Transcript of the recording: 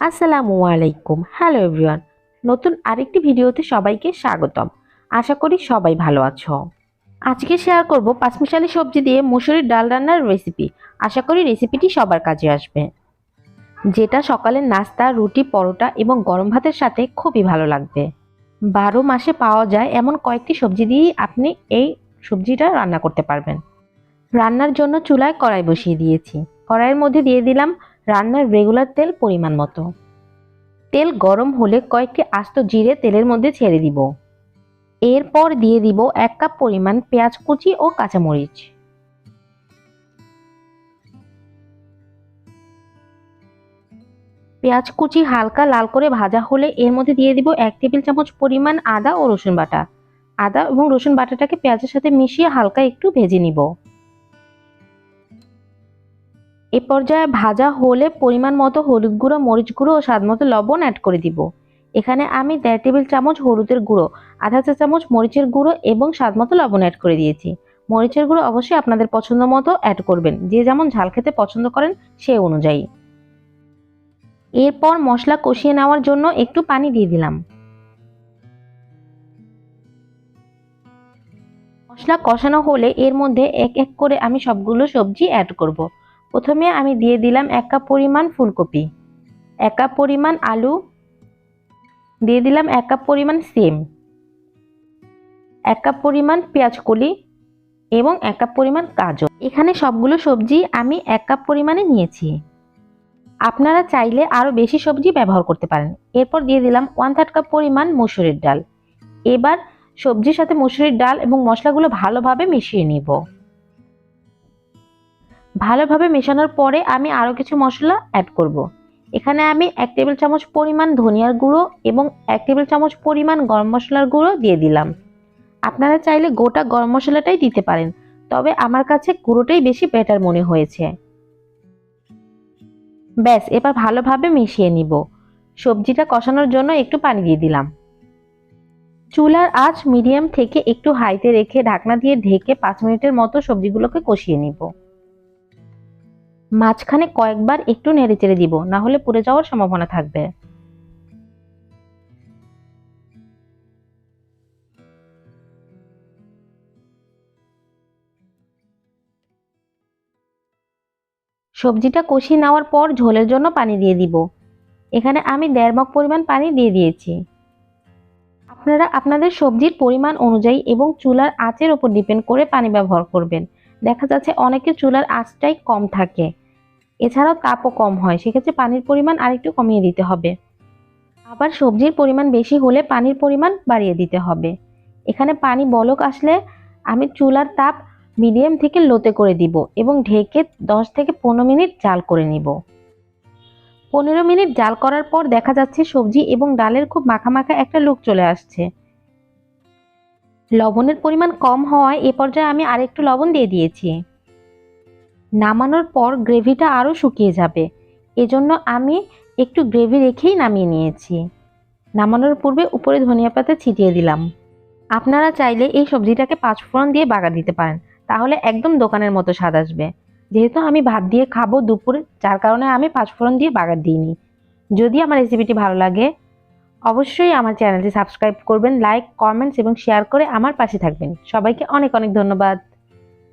আসসালামু আলাইকুম। Hello everyone নতুন আরেকটি ভিডিওতে সবাইকে স্বাগতম। আশা করি সবাই ভালো আছো। আজকে শেয়ার করব পাঁচমিশালি সবজি দিয়ে মুসুরির ডাল রান্নার রেসিপি আশা করি রেসিপিটি সবার কাজে আসবে। যেটা সকালের নাস্তা, রুটি, পরোটা এবং গরম ভাতের সাথে খুবই ভালো লাগবে। বারো মাসে পাওয়া যায় এমন কয়েকটি সবজি দিয়েই আপনি এই সবজিটা রান্না করতে পারবেন। রান্নার জন্য চুলায় কড়াই বসিয়ে দিয়েছি। কড়াইয়ের মধ্যে দিয়ে দিলাম রান্নার রেগুলার তেল পরিমাণ মতো। তেল গরম হলে কয়েকটি আস্ত জিরে তেলের মধ্যে ছেড়ে দিব। এরপর দিয়ে দিব এক কাপ পরিমাণ পেঁয়াজ কুচি ও কাঁচামরিচ। পেঁয়াজ কুচি হালকা লাল করে ভাজা হলে এর মধ্যে দিয়ে দিব এক টেবিল চামচ পরিমাণ আদা ও রসুন বাটা। আদা এবং রসুন বাটাটাকে পেঁয়াজের সাথে মিশিয়ে হালকা একটু ভেজে নিব। এ পর্যায়ে ভাজা হলে পরিমাণ মতো হলুদ গুঁড়ো, মরিচ গুঁড়ো ও স্বাদ মতো লবণ অ্যাড করে দিব। এখানে আমি দেড় টেবিল চামচ হলুদের গুঁড়ো, আধা চা চামচ মরিচের গুঁড়ো এবং স্বাদ মতো লবণ অ্যাড করে দিয়েছি। মরিচের গুঁড়ো অবশ্যই আপনাদের পছন্দ মতো অ্যাড করবেন। যে যেমন ঝাল খেতে পছন্দ করেন সে অনুযায়ী। এরপর মশলা কষিয়ে নেওয়ার জন্য একটু পানি দিয়ে দিলাম। মশলা কষানো হলে এর মধ্যে এক এক করে আমি সবগুলো সবজি অ্যাড করব। প্রথমে আমি দিয়ে দিলাম এক কাপ পরিমাণ ফুলকপি, এক কাপ পরিমাণ আলু, দিয়ে দিলাম এক কাপ পরিমাণ সিম, এক কাপ পরিমাণ পেঁয়াজ কলি এবং এক কাপ পরিমাণ গাজর। এখানে সবগুলো সবজি আমি এক কাপ পরিমাণে নিয়েছি। আপনারা চাইলে আরও বেশি সবজি ব্যবহার করতে পারেন। এরপর দিয়ে দিলাম ওয়ান থার্ড কাপ পরিমাণ মসুরির ডাল। এবার সবজির সাথে মসুরির ডাল এবং মশলাগুলো ভালোভাবে মিশিয়ে নিব। ভালোভাবে মেশানোর পরে আমি আরও কিছু মশলা অ্যাড করব। এখানে আমি এক টেবিল চামচ পরিমাণ ধনিয়ার গুঁড়ো এবং এক টেবিল চামচ পরিমাণ গরম মশলার গুঁড়ো দিয়ে দিলাম। আপনারা চাইলে গোটা গরম মশলাটাই দিতে পারেন, তবে আমার কাছে গুঁড়োটাই বেশি বেটার মনে হয়েছে। ব্যাস, এবার ভালোভাবে মিশিয়ে নিব। সবজিটা কষানোর জন্য একটু পানি দিয়ে দিলাম। চুলার আঁচ মিডিয়াম থেকে একটু হাইতে রেখে ঢাকনা দিয়ে ঢেকে পাঁচ মিনিটের মতো সবজিগুলোকে কষিয়ে নিব। মাঝখানে কয়েকবার একটু নেড়ে চেড়ে দিব, না হলে পুড়ে যাওয়ার সম্ভাবনা থাকবে। সবজিটা কষিয়ে নেওয়ার পর ঝোলের জন্য পানি দিয়ে দিব। এখানে আমি দেড় মগ পরিমাণ পানি দিয়ে দিয়েছি। আপনারা আপনাদের সবজির পরিমাণ অনুযায়ী এবং চুলার আঁচের ওপর ডিপেন্ড করে পানি ব্যবহার করবেন। দেখা যাচ্ছে অনেকে চুলার আঁচটাই কম থাকে। এছাড়াও তাপও কম হয়, সেক্ষেত্রে পানির পরিমাণ আরেকটু কমিয়ে দিতে হবে। আবার সবজির পরিমাণ বেশি হলে পানির পরিমাণ বাড়িয়ে দিতে হবে। এখানে পানি বলক আসলে আমি চুলার তাপ মিডিয়াম থেকে লোতে করে দিব এবং ঢেকে দশ থেকে পনেরো মিনিট জাল করে নিব। পনেরো মিনিট জাল করার পর দেখা যাচ্ছে সবজি এবং ডালের খুব মাখা মাখা একটা লুক চলে আসছে। লবণের পরিমাণ কম হওয়ায় এ পর্যায়ে আমি আরেকটু লবণ দিয়ে দিয়েছি। নামানোর পর গ্রেভিটা আরও শুকিয়ে যাবে। এজন্য আমি একটু গ্রেভি রেখেই নামিয়ে নিয়েছি। নামানোর পূর্বে উপরে ধনিয়া পাতা ছিটিয়ে দিলাম। আপনারা চাইলে এই সবজিটাকে পাঁচফোড়ন দিয়ে বাগা দিতে পারেন। তাহলে একদম দোকানের মতো স্বাদ আসবে। যেহেতু আমি ভাত দিয়ে খাব দুপুরে, যার কারণে আমি পাঁচফোড়ন দিয়ে বাগার দিইনি। যদি আমার রেসিপিটি ভালো লাগে অবশ্যই আমার চ্যানেলটি সাবস্ক্রাইব করবেন, লাইক, কমেন্টস এবং শেয়ার করে আমার পাশে থাকবেন। সবাইকে অনেক অনেক ধন্যবাদ।